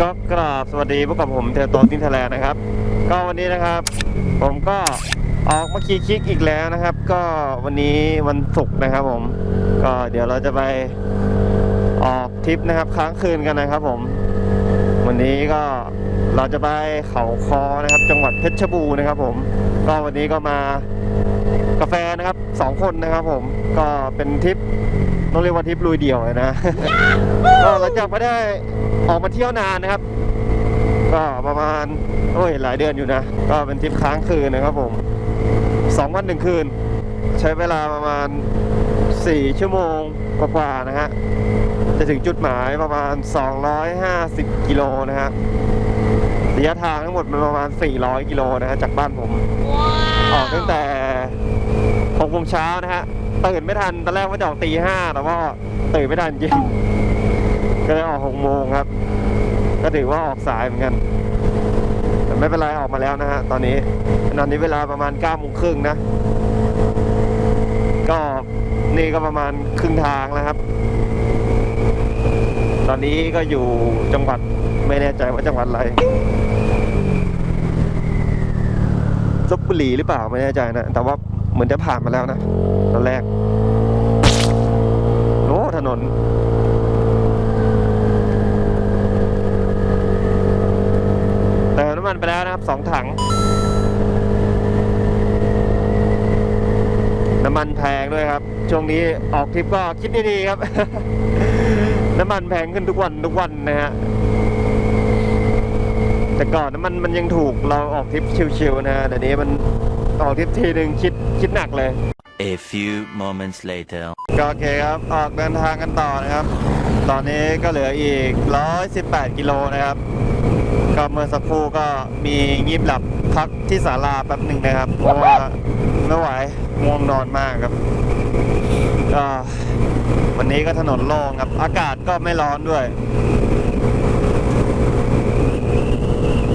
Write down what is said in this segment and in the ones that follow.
ก็กราบสวัสดีพวกกับผมเทลโตตินเทแลนนะครับ ก็วันนี้นะครับ ผมก็ออกมาขี่คิกอีกแล้วนะครับ ก็วันนี้วันศุกร์นะครับ ผม ก็เดี๋ยวเราจะไปออกทริปนะครับ ค้างคืนกันนะครับ ผม วันนี้ก็เราจะไปเขาคอนะครับ จังหวัดเพชรบูรณ์นะครับ ผม ก็วันนี้ก็มากาแฟนะครับสองคนนะครับ ผมก็เป็นทริป ต้องเรียกว่าทริปลุยเดี่ยวเลยนะ ก็หลังจากไม่ได้ออกมาเที่ยวนานนะครับ ก็ประมาณโอ้ยหลายเดือนอยู่นะ ก็เป็นทริปค้างคืนนะครับผมสองวันหนึ่งคืน ใช้เวลาประมาณ4ชั่วโมงกว่าๆนะฮะจะถึงจุดหมายประมาณ 250 กิโลนะฮะระยะทางทั้งหมดมันประมาณ 400 กิโลนะฮะจากบ้านผมออกตั้งแต่6โมงเช้านะฮะ ตื่นไม่ทันตอนแรกว่าจะออกตีห้าแต่ว่าตื่นไม่ทันจริงก็เลยออก6โมงครับ ก็ถือว่าออกสายเหมือนกันแต่ไม่เป็นไรออกมาแล้วนะฮะตอนนี้ตอนนี้เวลาประมาณ9โมงครึ่งนะ ก็นี่ก็ประมาณครึ่งทางแล้วครับ ตอนนี้ก็อยู่จังหวัดไม่แน่ใจว่าจังหวัดอะไรลบบุรีหรือเปล่าไม่แน่ใจนะ แต่ว่าเหมือนจะผ่านมาแล้วนะตอนแรก นนเติมน้ำมันไปแล้วนะครับสองถัง น้ำมันแพงด้วยครับ ช่วงนี้ออกทริปก็คิดดีๆครับ น้ำมันแพงขึ้นทุกวันทุกวันนะฮะแต่ก่อนน้ำมันมันยังถูกเราออกทริปชิวๆนะฮะเดี๋ยวนี้มันออกทริปทีหนึ่งคิดคิดหนักเลย A few moments later. ก็โอเคครับ ออกเดินทางกันต่อนะครับ ตอนนี้ก็เหลืออีก 118 กิโลนะครับ ก็เมื่อสักครู่ก็มีงีบหลับพักที่ศาลาแป๊บหนึ่งนะครับ เพราะว่าไม่ไหวง่วงนอนมากครับก็วันนี้ก็ถนนโล่งครับ อากาศก็ไม่ร้อนด้วย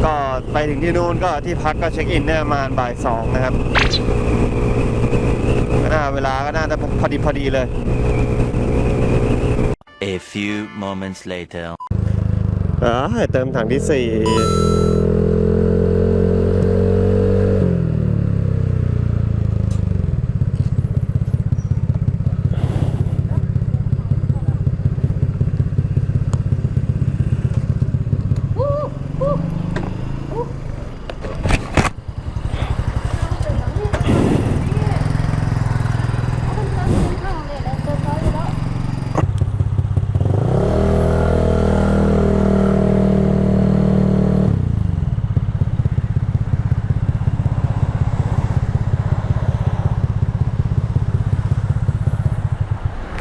ก็ไปถึงที่นู่นก็ที่พักก็เช็คอินได้ประมาณบ่ายสองนะครับ ก็น่าเวลาก็น่าจะพอดีพอดีเลย A few moments later. อ่าเติมถังที่สี่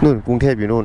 นู่นกรุงเทพอยู่นู่น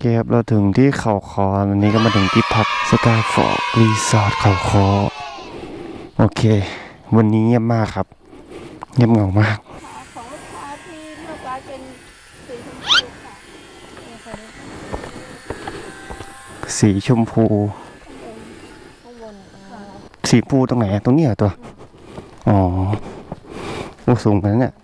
เคครับ เราถึงที่เขาคออันนี้ก็มาถึงที่พักสกายฟอร์กรีสอร์ทเขาคอ โอเค วันนี้เงียบมากครับ เงียบเหงามาก ของลูกค้าที่เมื่อกี้เป็นสีชมพูค่ะเนี่ยค่ะนี่สีชมพู ข้างบนอ่าสีชมพูตรงไหนอะตรงนี้เหรอตัว อ๋อ โอ้สูงไปแล้วเนี่ย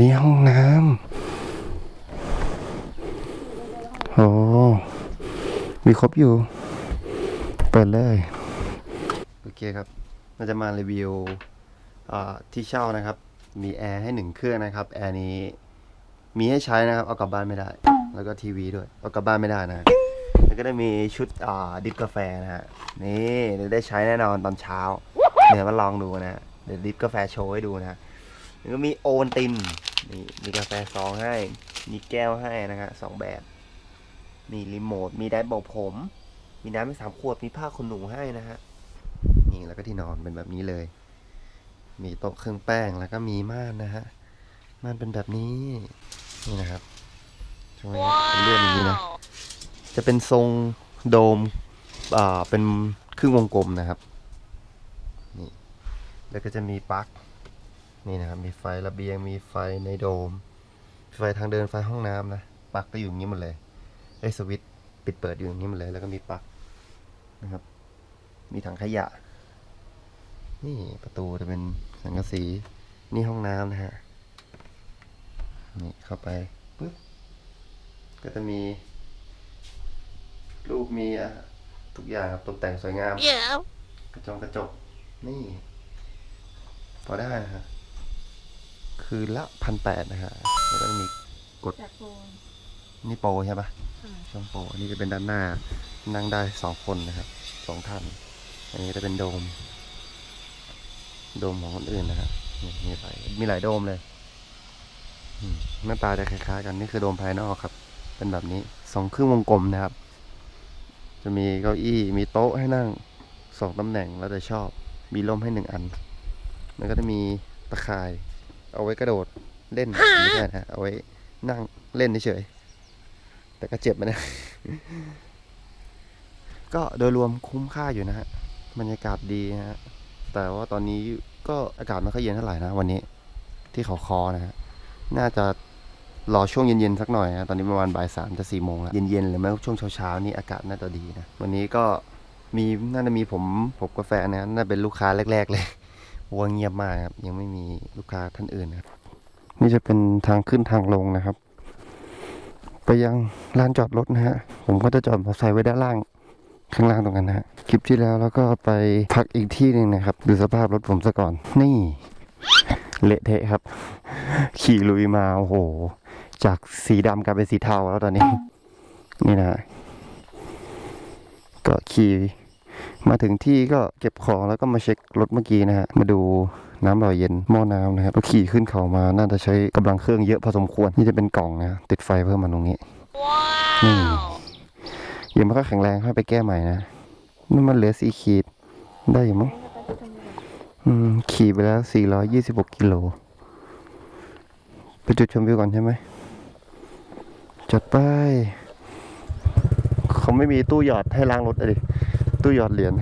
นี่ห้องน้ำโอ้มีครบอยู่ เปิดเลย โอเคครับ เราจะมารีวิวที่เช่านะครับ มีแอร์ให้หนึ่งเครื่องนะครับ แอร์นี้มีให้ใช้นะครับ เอากลับบ้านไม่ได้ แล้วก็ทีวีด้วย เอากลับบ้านไม่ได้นะ แล้วก็ได้มีชุดดิฟกาแฟนะฮะ นี่ได้ใช้แน่นอนตอนเช้า เดี๋ยวมาลองดูนะ เดี๋ยวดิฟกาแฟโชว์ให้ดูนะ แล้วก็มีโอวัลตินนี่มีกาแฟซองให้ มีแก้วให้นะฮะสองแบบ มีรีโมท มีได้เบาผม มีน้ำให้สามขวด มีผ้าขนหนูให้นะฮะ นี่แล้วก็ที่นอนเป็นแบบนี้เลย มีโต๊ะเครื่องแป้งแล้วก็มีม่านนะฮะ ม่านเป็นแบบนี้ นี่นะครับช่วยเป็นเลื่อนอย่างนี้นะ จะเป็นทรงโดม อ่า เป็นครึ่งวงกลมนะครับ นี่ แล้วก็จะมีปลั๊ก นี่นะครับมีไฟระเบียงมีไฟในโดม ไฟทางเดินไฟห้องน้ำนะปลั๊กก็อยู่อย่างนี้หมดเลยไอ้สวิตช์ปิดเปิดอยู่อย่างนี้หมดเลย แล้วก็มีปลั๊กนะครับ มีถังขยะ นี่ประตูจะเป็นสังกะสีนี่ห้องน้ำนะฮะนี่เข้าไปปุ๊บก็จะมี รูปมีอะทุกอย่างครับตกแต่งสวยงามกระจงกระจกนี่ พอได้นะฮะ คืนละพันแปดนะฮะแล้วก็จะมีจากโฟนนี่โปรใช่ปะค่ะช่องโปรอันนี้จะเป็นด้านหน้า นั่งได้สองคนนะครับสองท่าน อันนี้จะเป็นโดม โดมของคนอื่นนะครับนี่มีหลายมีหลายโดมเลยอืมหน้าตาจะคล้ายๆ กันนี่คือโดมภายนอกครับ เป็นแบบนี้สองครึ่งวงกลมนะครับ จะมีเก้าอี้มีโต๊ะให้นั่งสองตำแหน่งแล้วแต่ชอบ มีร่มให้หนึ่งอันแล้วก็จะมีตะข่าย เอาไว้กระโดดเล่นไม่ใช่นะฮะเอาไว้นั่งเล่นเฉยๆแต่ก็เจ็บมานะ ก็โดยรวมคุ้มค่าอยู่นะฮะบรรยากาศดีนะฮะแต่ว่าตอนนี้ก็อากาศไม่ค่อยเย็นเท่าไหร่นะวันนี้ ที่เขาคอนะฮะน่าจะรอช่วงเย็นๆสักหน่อยนะตอนนี้ประมาณบ่ายสามจะสี่โมงแล้วเย็นๆหรือไม่ก็ช่วงเช้าๆนี่อากาศน่าจะดีนะวันนี้ก็มีน่าจะมีผมผมกาแฟนะน่าเป็นลูกค้าแรก ๆ เลย วัวเงียบมากครับ ยังไม่มีลูกค้าท่านอื่นนะครับ นี่จะเป็นทางขึ้นทางลงนะครับ ไปยังลานจอดรถนะฮะ ผมก็จะจอดมอเตอร์ไซค์ไว้ด้านล่างข้างล่างตรงนั้นนะฮะ คลิปที่แล้วแล้วก็ไปพักอีกที่หนึ่งนะครับ ดูสภาพรถผมซะก่อน นี่เละเทะครับ ขี่ลุยมาโอ้โห จากสีดำกลายเป็นสีเทาแล้วตอนนี้ นี่นะฮะก็ขี่ มาถึงที่ก็เก็บของแล้วก็มาเช็ครถเมื่อกี้นะฮะ มาดูน้ำหล่อเย็นหม้อน้ำนะครับก็ขี่ขึ้นเขามาน่าจะใช้กำลังเครื่องเยอะพอสมควร นี่จะเป็นกล่องนะ ติดไฟเพิ่มมาตรงนี้นี่ยังไม่ค่อยแข็งแรงค่อยไปแก้ใหม่นะนี่มันเหลือสี่ขีด ได้อยู่มั้งอืม ขี่ไปแล้ว 426 กิโล ไปจุดชมวิวก่อนใช่ไหม จัดไป เขาไม่มีตู้หยอดให้ล้างรถอะดิ ตู้หยอดเหรียญ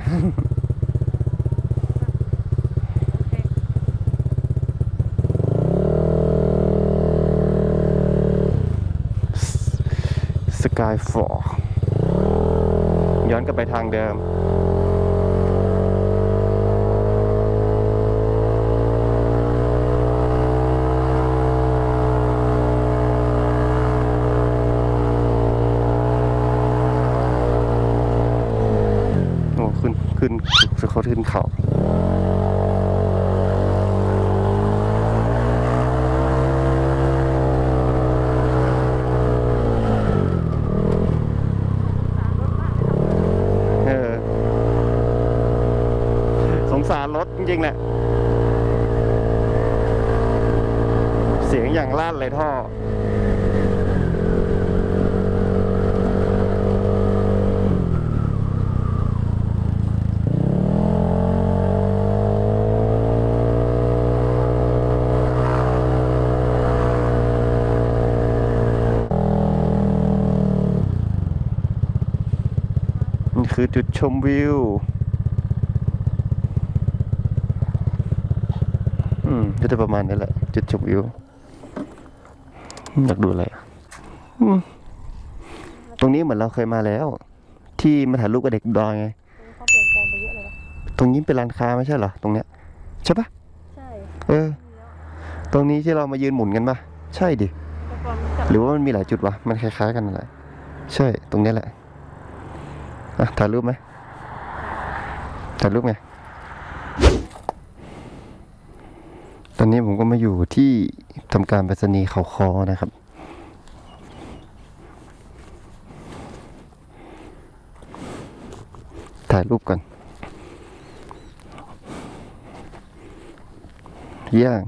สกายฟอร์ย้อนกลับไปทางเดิม ขาขึ้นเขาสงสารรถจริงๆแหละ เสียงอย่างลั่นเลยท่อ ชมวิวอืมก็จะประมาณนี้แหละ จุดชมวิวอืมอยากดูอะไรอะอืมตรงนี้เหมือนเราเคยมาแล้ว ที่มาถ่ายรูปกับเด็กดอยไงเขาเปลี่ยนแปลงไปเยอะเลยปะตรงนี้เป็นร้านค้าไม่ใช่เหรอตรงเนี้ยใช่ปะใช่เออ ตรงนี้ที่เรามายืนหมุนกันปะใช่ดิแต่ก่อนจับหรือว่ามันมีหลายจุดวะมันคล้ายๆกันนั่นแหละใช่ตรงเนี้ยแหละอะถ่ายรูปไหม ถ่ายรูปไง ตอนนี้ผมก็มาอยู่ที่ทำการไปรษณีย์เขาคอนะครับ ถ่ายรูปก่อนย่าง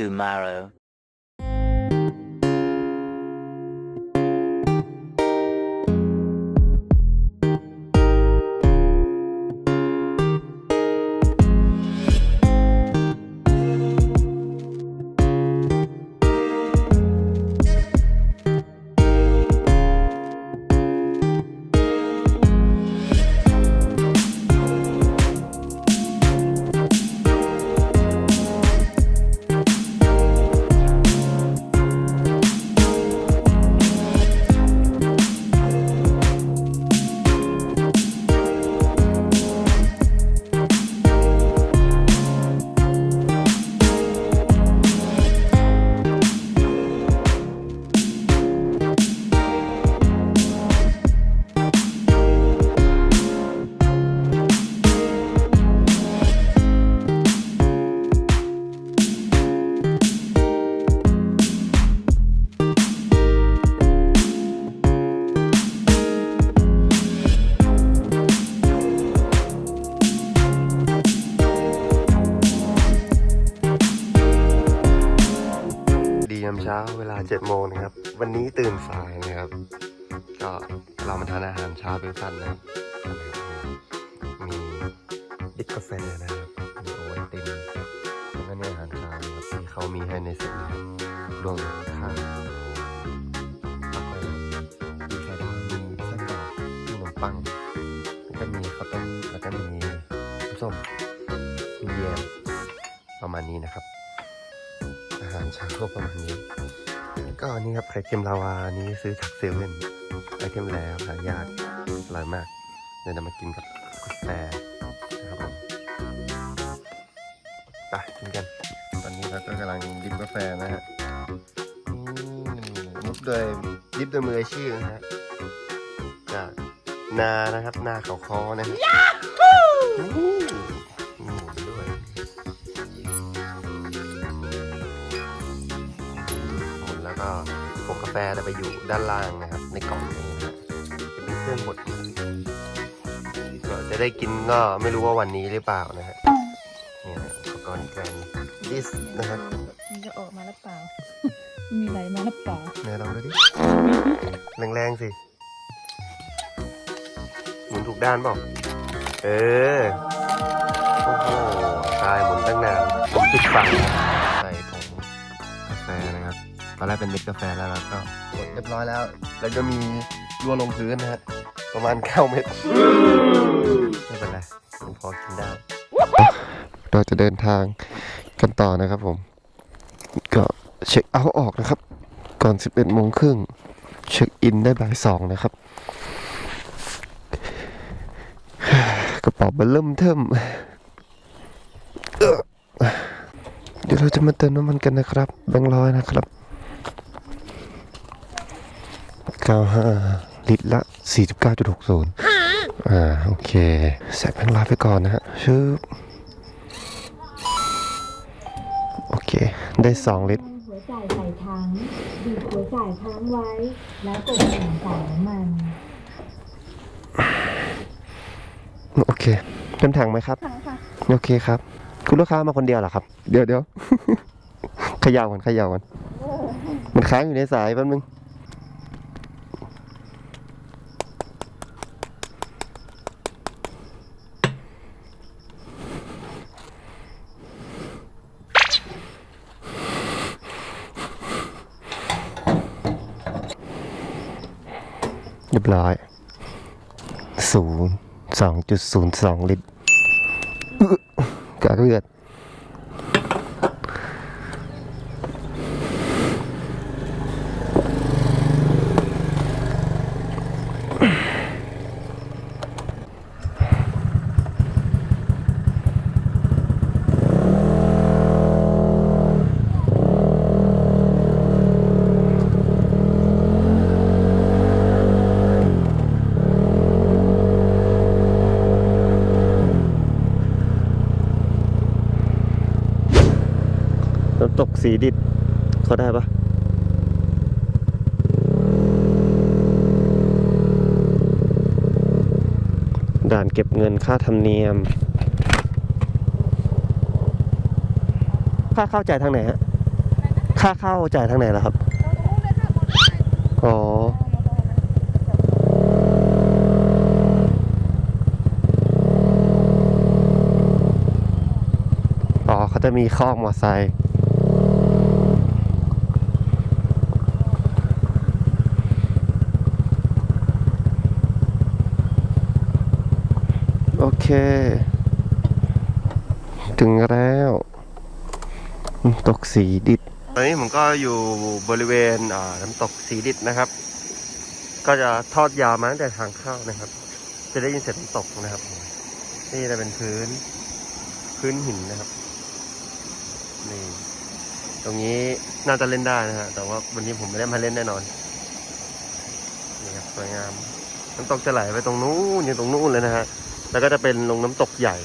Tomorrow. ชันนะครับมีดิบกาแฟนะครับมีโอวัลตินแล้วก็เนี่ยอาหารเช้านะครับที่เขามีให้ในเซ็ตนะครับรวมข้าวแล้ามีไข่ดาวมีไส้กรอกมีขนมปังแล้วก็มีข้าวต้มแล้วก็มีส้มมีแยมประมาณนี้นะครับ อาหารเช้าประมาณนี้ก็อันนี่ครับไข่เค็มลาวานี้ซื้อจากเซเว่น ไข่เค็มแล้วหายากอร่อยมาก เดี๋ยวเรามากินกับกาแฟนะครับผมไปกินกัน ตอนนี้เราก็กำลังดิบกาแฟนะฮะอืมดิบโดยดิบโดยมืออาชีพนะฮะจากนานะครับ นาเขาคอนะฮะ แฟจะไปอยู่ด้านล่างนะครับ ในกล่องนี้นะฮะจะมีเครื่องบดมาก็จะได้กินก็ไม่รู้ว่าวันนี้หรือเปล่านะฮะนี่นะอุปกรณ์การดิสนะฮะมันจะออกมาหรือเปล่า มีไหลมาหรือเปล่าไหนลองดูดิแรงๆสิหมุนถูกด้านเปล่าเออโอ้โหตายหมุนตั้งนานผมปิดไฟ ตอนแรกเป็นเม็ดกาแฟแล้วเราก็กดเรียบร้อยแล้ว แล้วก็มีรั่วลงพื้นนะฮะประมาณ 9 เม็ดไม่เป็นไรยังพอกินได้ เราจะเดินทางกันต่อนะครับผม ก็เช็คเอาท์ออกนะครับ ก่อน 11โมงครึ่งเช็คอินได้บ่ายสองนะครับ กระเป๋าเบลเริ่มเทิมเอ้อเดี๋ยวเราจะมาเติมน้ำมันกันนะครับ แบงค์ร้อยนะครับ 95 ลิตรละ 49.60 อ่า โอเคใส่แบงค์ร้อยไปก่อนนะฮะชึบโอเค ได้ 2 ลิตรหัวจ่ายใส่ถังบีบหัวจ่ายค้างไว้ แล้วกดปุ่มจ่ายน้ำมันโอเคเต็มถังไหมครับ ถังค่ะ โอเคครับ คุณลูกค้ามาคนเดียวเหรอครับ เดี๋ยวเดี๋ยว เขย่าก่อนเขย่าก่อนมันค้างอยู่ในสายแป๊บนึง จุดศูนย์สองลิตรกากเลือด สีดิดเขาได้ปะด่านเก็บเงินค่าธรรมเนียม ค่าเข้าจ่ายทางไหนฮะ ค่าเข้าจ่ายทางไหนล่ะครับ อ๋อ อ๋อเขาจะมีคอมอไซค์ โอเค ถึงแล้วน้ำตกสีดิดตอนนี้ผมก็อยู่บริเวณน้ำตกสีดิดนะครับ ก็จะทอดยาวมาตั้งแต่ทางเข้านะครับ จะได้ยินเสียงน้ำตกนะครับ นี่จะเป็นพื้นพื้นหินนะครับนี่ตรงนี้น่าจะเล่นได้นะฮะแต่ว่าวันนี้ผมไม่ได้มาเล่นแน่นอนนี่ครับสวยงามน้ำตกจะไหลไปตรงนู้นอยู่ตรงนู้นเลยนะฮะ แล้วก็จะเป็นลงน้ำตกใหญ่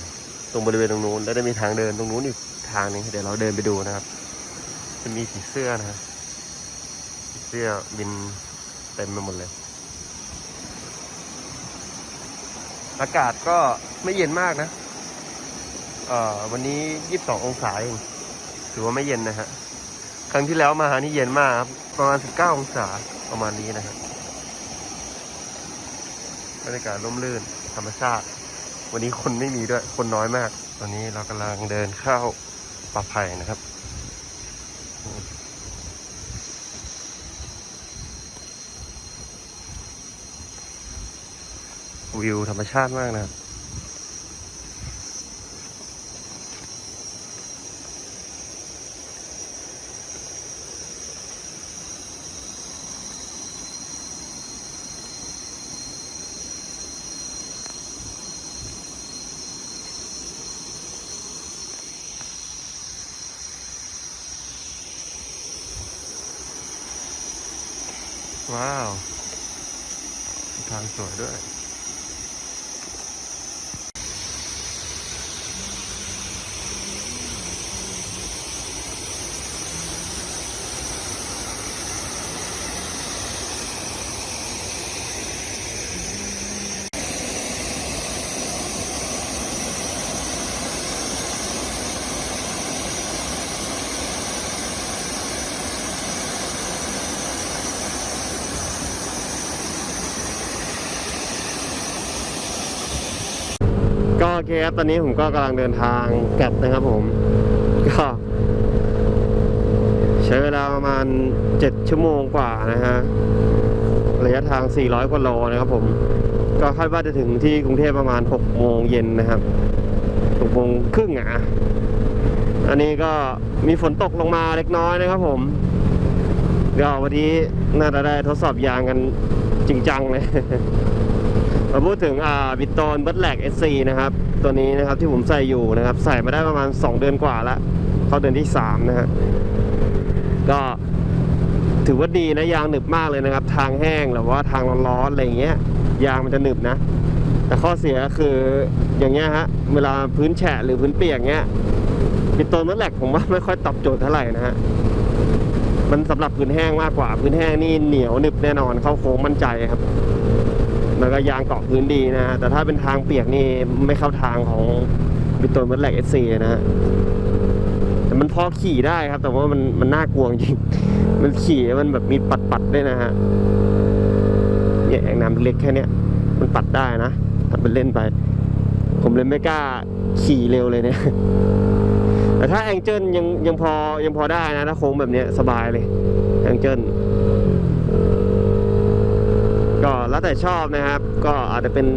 ตรงบริเวณตรงนู้น แล้วจะมีทางเดินตรงนู้นอีกทางนึงเดี๋ยวเราเดินไปดูนะครับ จะมีผีเสื้อนะฮะผีเสื้อบินเต็มไปหมดเลย อากาศก็ไม่เย็นมากนะ เอ่อวันนี้22องศาเองถือว่าไม่เย็นนะฮะครั้งที่แล้วมานี่เย็นมากครับประมาณ19องศาประมาณนี้นะฮะบรรยากาศร่มรื่นธรรมชาติ วันนี้คนไม่มีด้วย คนน้อยมาก ตอนนี้เรากำลังเดินเข้าป่าไผ่นะครับ วิวธรรมชาติมากนะครับ ว้าว ทางสวยด้วย เคครับตอนนี้ผมก็กำลังเดินทางกลับนะครับผม ก็ใช้เวลาประมาณ 7 ชั่วโมงกว่านะฮะ ระยะทาง 400 กว่าโลนะครับผม ก็คาดว่าจะถึงที่กรุงเทพประมาณ 6 โมงเย็นนะครับ 6 โมงครึ่งอะ อันนี้ก็มีฝนตกลงมาเล็กน้อยนะครับผมก็วันนี้น่าจะได้ทดสอบยางกันจริงจังเลยมาพูดถึงอ่าบิตโตนเบิร์ดแลก SC นะครับ ตัวนี้นะครับที่ผมใส่อยู่นะครับ ใส่มาได้ประมาณ 2 เดือนกว่าล้วเข้าเดือนที่3นะฮะก็ถือว่าดีนะยางหนึบมากเลยนะครับ ทางแห้งหรือว่าทางร้อนๆอะไรอย่างเงี้ยยางมันจะหนึบนะ แต่ข้อเสียคืออย่างเงี้ยฮะเวลาพื้นแฉะหรือพื้นเปียกเงี้ยบิตโตนเบิร์ดแลกผมว่าไม่ค่อยตอบโจทย์เท่าไหร่นะฮะมันสำหรับพื้นแห้งมากกว่า พื้นแห้งนี่เหนียวหนึบแน่นอนเข้าโค้งมั่นใจครับ มันก็ยางเกาะพื้นดีนะฮะแต่ถ้าเป็นทางเปียกนี่ไม่เข้าทางของบิตโตนเบิร์ดแลกเอสซีนะฮะแต่มันพอขี่ได้ครับ แต่ว่ามันมันน่ากลัวจริง มันขี่มันแบบมีปัดปัดด้วยนะฮะเนี่ยแอ่งน้ำเล็กแค่เนี้ยมันปัดได้นะทำเป็นเล่นไป ผมเลยไม่กล้าขี่เร็วเลยเนี่ยแต่ถ้าแองเจิลยังยังพอยังพอได้นะถ้าโค้งแบบเนี้ยสบายเลยแองเจิล ก็ แล้วแต่ชอบนะครับ ก็อาจจะเป็น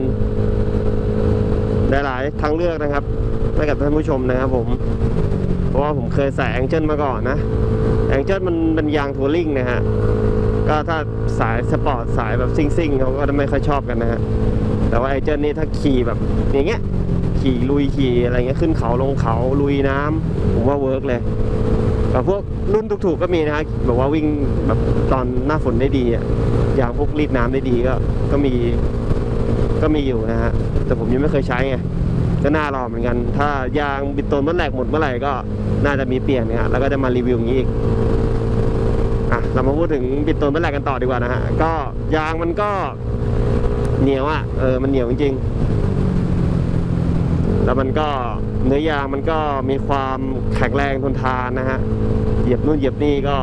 หลายๆทางเลือกนะครับให้กับท่านผู้ชมนะครับผม เพราะว่าผมเคยใส่แองเจิลมาก่อนนะแองเจิลมันเป็นยางทัวริงนะฮะก็ถ้าสายสปอร์ตสายแบบซิ่งๆเขาก็จะไม่ค่อยชอบกันนะฮะแต่ว่าแองเจิลนี่ถ้าขี่แบบอย่างเงี้ยขี่ลุยขี่อะไรเงี้ยขึ้นเขาลงเขาลุยน้ำผมว่าเวิร์กเลยกับพวกรุ่นถูกๆก็มีนะฮะแบบว่าวิ่งแบบตอนหน้าฝนได้ดีอะ ยางพวกรีดน้ำได้ดีก็ ก็มี ก็มีอยู่นะฮะ แต่ผมยังไม่เคยใช้ไง ก็น่ารอเหมือนกัน ถ้ายางบิดตนเมื่อแหลกหมดเมื่อไหร่ก็น่าจะมีเปลี่ยนนี่ยแล้วก็จะมารีวิวอย่างนี้อีก อะ เรามาพูดถึงบิดตนเมื่อแหลกกันต่อดีกว่านะฮะ ก็ยางมันก็เหนียวอะ เออ มันเหนียวจริงๆ แล้วมันก็เนื้อยางมันก็มีความแข็งแรงทนทานนะฮะ เหยียบนู่นเหยียบนี่ก็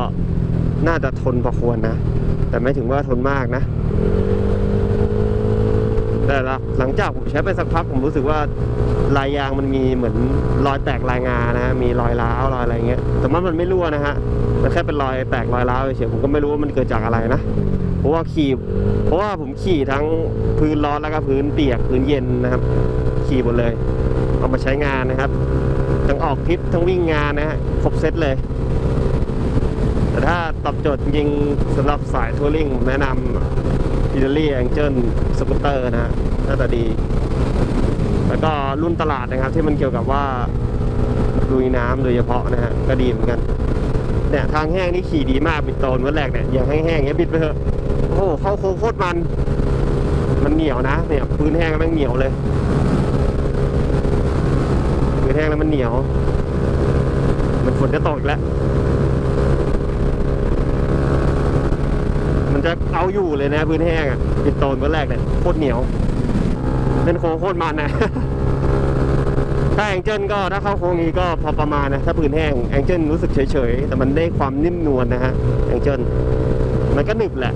น่าจะทนพอควรนะ แต่ไม่ถึงว่าทนมากนะ แต่ละหลังจากผมใช้ไปสักพักผมรู้สึกว่าลายยางมันมีเหมือนรอยแตกลายงานะฮะมีรอยร้าวรอยอะไรเงี้ย แต่ว่ามันไม่รั่วนะฮะ มันแค่เป็นรอยแตกรอยร้าวเฉยผมก็ไม่รู้ว่ามันเกิดจากอะไรนะ เพราะว่าขี่ เพราะว่าผมขี่ทั้งพื้นร้อนแล้วก็พื้นเปียกพื้นเย็นนะครับ ขี่หมดเลย เอามาใช้งานนะครับ ทั้งออกทริปทั้งวิ่งงานนะฮะ ครบเซตเลย ตอบโจทย์จริงสำหรับสายทัวริงแนะนำอิตาลีแองเจิลสกูตเตอร์นะฮะน่าจะดี แล้วก็รุ่นตลาดนะครับ ที่มันเกี่ยวกับว่าลุยน้ำโดยเฉพาะนะฮะก็ดีเหมือนกันเนี่ยทางแห้งนี่ขี่ดีมากบิดโตนวันแรกเนี่ยอย่างแห้งๆเงี้ยบิดไปเถอะโอ้โหเข้าโค้งโคตรมัน มันเหนียวนะเนี่ยพื้นแห้งแม่งเหนียวเลยพื้นแห้งแล้วมันเหนียว มันฝนจะตกอีกแล้ว มัน จะเอาอยู่เลยนะพื้นแห้งอะปิดโตนวันแรกเนี่ยโคตรเหนียวเล่นโค้งโคตรมันนะถ้าแองเจิลก็ถ้าเข้าโค้งนี้ก็พอประมาณนะถ้าพื้นแห้งแองเจิลรู้สึกเฉยๆแต่มันได้ความนิ่มนวลนะฮะแองเจิลมันก็หนึบแหละ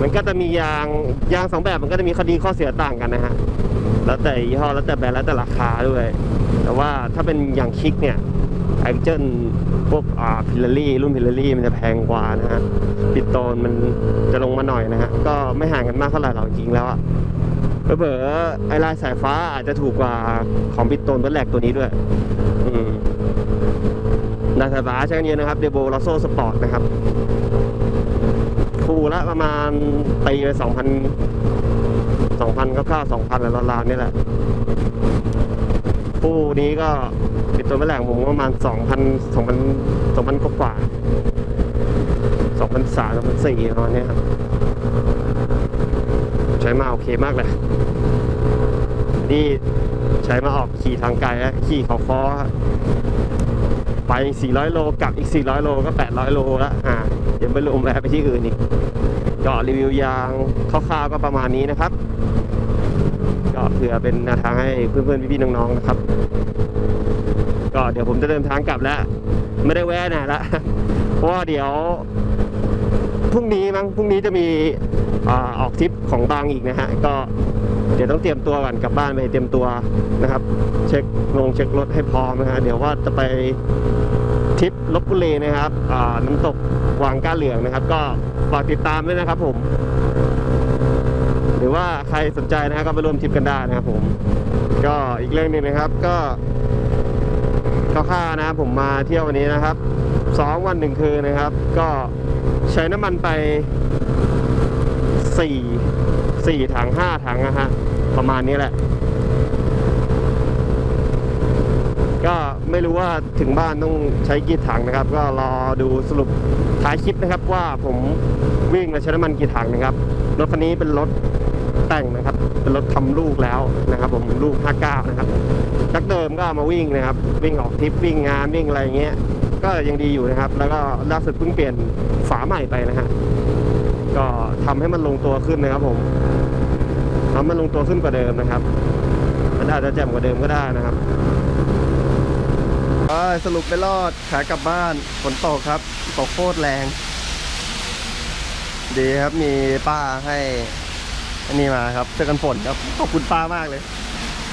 มันก็จะมียางยางสองแบบมันก็จะมีข้อดีข้อเสียต่างกันนะฮะแล้วแต่ยี่ห้อแล้วแต่แบรนด์แล้วแต่ราคาด้วย แต่ว่าถ้าเป็นอย่างคิกเนี่ย แองเจิลพวกอ่าพิลลารี่รุ่นพิลลารี่มันจะแพงกว่านะฮะปิดโตนมันจะลงมาหน่อยนะฮะก็ไม่ห่างกันมากเท่าไหร่หรอกจริงแล้วอะเผลอไอลายสายฟ้าอาจจะถูกกว่าของปิดโตนเบอร์แลกตัวนี้ด้วยอืมดาสายฟ้าใช้กันเยอะนะครับเดโบลอโซสปอร์ตนะครับ คู่ละประมาณตีไปสองพันสองพันก็เข้าสองพันและลานๆนี่แหละ คู่นี้ก็ปิดตัวไม่แหลกผมประมาณสองพันสองพันสองพันกว่า2003 2004ประมาณเนี้ครับ ใช้มาโอเคมากเลย นี่ใช้มาออกขี่ทางไกลแล้วขี่เขาคอไป 400 โลกลับอีก 400 โลก็ 800 โลแล้วอ่าเดี๋ยวไปรวมแวะไปที่อื่นอีกก็รีวิวยางคร่าวๆก็ประมาณนี้นะครับ เผื่อเป็นแนวทางให้เพื่อนๆพี่ๆน้องๆนะครับ ก็เดี๋ยวผมจะเดินทางกลับแล้ว ไม่ได้แวะไหนละเพราะว่าเดี๋ยวพรุ่งนี้มั้งพรุ่งนี้จะมีอออกทริปของบางอีกนะฮะก็เดี๋ยวต้องเตรียมตัวก่อนกลับบ้านไปเตรียมตัวนะครับ เช็คลงเช็ครถให้พร้อมนะฮะเดี๋ยวว่าจะไปทริปลบบุรีนะครับน้ำตกวังก้าเหลืองนะครับ ก็ฝากติดตามด้วยนะครับผม รือว่าใครสนใจนะฮะก็ไปร่วมทริปกันได้นะครับผม ก็อีกเรื่องหนึ่งนะครับก็คร่าวๆนะผมมาเที่ยววันนี้นะครับสองวันหนึ่งคืนนะครับ ก็ใช้น้ำมันไปสี่สี่ถังห้าถังนะฮะประมาณนี้แหละ ก็ไม่รู้ว่าถึงบ้านต้องใช้กี่ถังนะครับ ก็รอดูสรุปท้ายคลิปนะครับว่าผมวิ่งและใช้น้ำมันกี่ถังนะครับรถคันนี้เป็นรถ แต่งนะครับ เป็นรถทำลูกแล้วนะครับ ผมลูก 59 นะครับจากเดิมก็มาวิ่งนะครับ วิ่งออกทริปวิ่งงานวิ่งอะไรเงี้ย ก็ยังดีอยู่นะครับ แล้วก็ล่าสุดเพิ่งเปลี่ยนฝาใหม่ไปนะฮะก็ทำให้มันลงตัวขึ้นนะครับ ผมทำมันลงตัวขึ้นกว่าเดิมนะครับ มันอาจจะแจ่มกว่าเดิมก็ได้นะครับสรุปไปรอดขากลับบ้านฝนตกครับตกโคตรแรง ดีครับมีป้าให้ อันนี้มาครับเสื้อกันฝนครับขอบคุณป้ามากเลย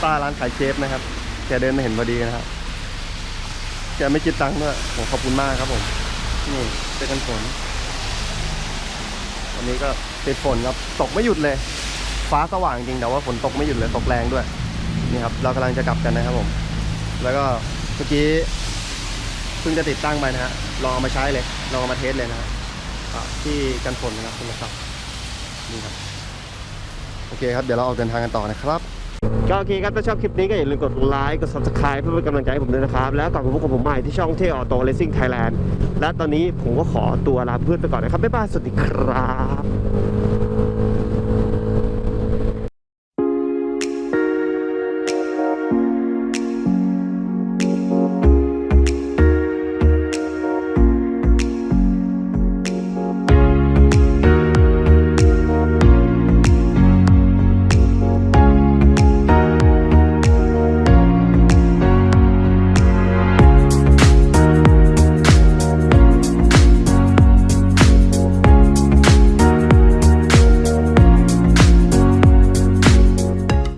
ป้าร้านขายเคฟนะครับแกเดินมาเห็นพอดีนะครับแกไม่คิดตังค์ด้วยผมขอบคุณมากครับผมนี่เสื้อกันฝนวันนี้ก็ติดฝนครับตกไม่หยุดเลย ฟ้าสว่างจริงแต่ว่าฝนตกไม่หยุดเลยตกแรงด้วยนี่ครับเรากำลังจะกลับกันนะครับผม แล้วก็เมื่อกี้เพิ่งจะติดตั้งไปนะฮะลองเอามาใช้เลยลองเอามาเทสเลยนะฮะที่กันฝนนะครับคุณผู้ชมนี่ครับ อเคครับเดี๋ยวเราออกเดินทางกันต่อนะครับก็โอเคครับถ้าชอบคลิปนี้ก็อย่าลืมกดไลค์กด subscribe เพื่อเป็นกำลังใจให้ผมด้วยนะครับ แล้วกลับมาพบกับผมใหม่ที่ช่องเท่ออโต้เลสซิ่งไทยแลนด์และตอนนี้ผมก็ขอตัวลาเพื่อนไปก่อนนะครับบ๊ายบายสวัสดีครับ